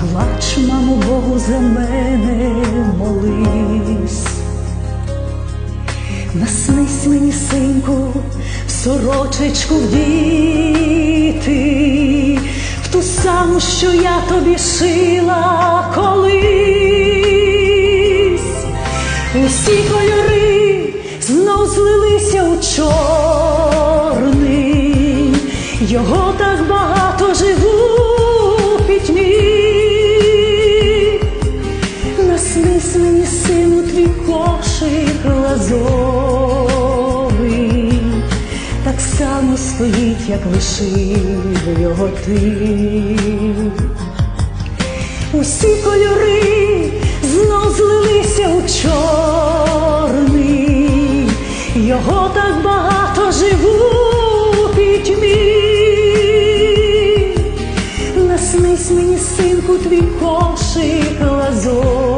плач, мамо, Богу, за мене молись. Наснись мені, синку, в сорочечку вдіти, в ту саму, що я тобі шила колись. Усі кольори знов злилися у чорний, його так багато живу в пітьмі. Наснись мені, сину, твій кошик лазовий, так само стоїть, як лишив його ти. Усі кольори знов злилися у чорний, його так багато живу у пітьмі. Наснись мені, синку, твій кошик лазовий,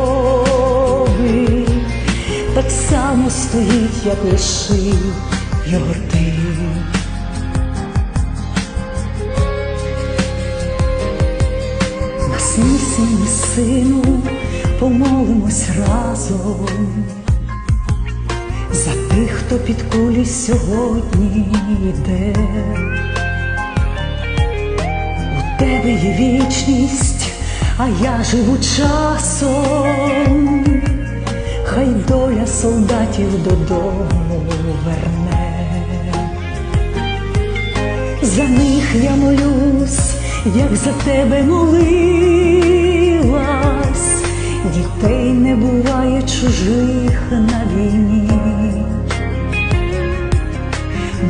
само стоїть, як лишив його ти. Наснись мені, сину, помолимось разом за тих, хто під кулі сьогодні йде. У тебе є вічність, а я живу часом, хай доля солдатів додому верне. За них я молюсь, як за тебе молилась, дітей не буває чужих на війні.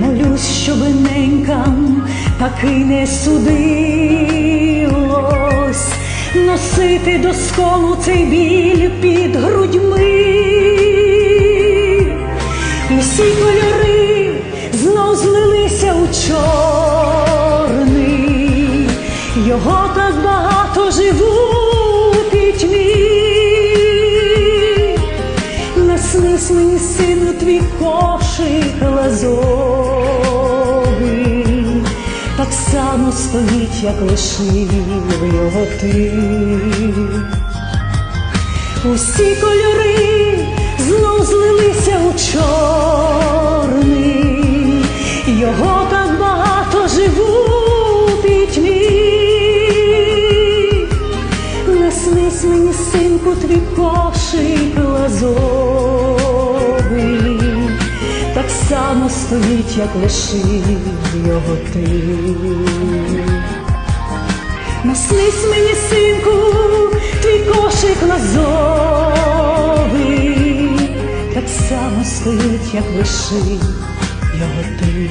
Молюсь, щоб ненькам таки не судилось носити до сколу цей біль під грудьми. Усі кольори знов злилися у чорний, його так багато живу пітьмі. Наснись мені, сину, твій кошик так само стоїть, як лишив його ти. Усі кольори знов злилися у чорний, його так багато у пітьмі. Наснись мені, синку, твій кошик лазовий, само стоїть, як лишив його ти. Наснись мені, синку, твій кошик лазовий, так само стоїть, як лишив його ти.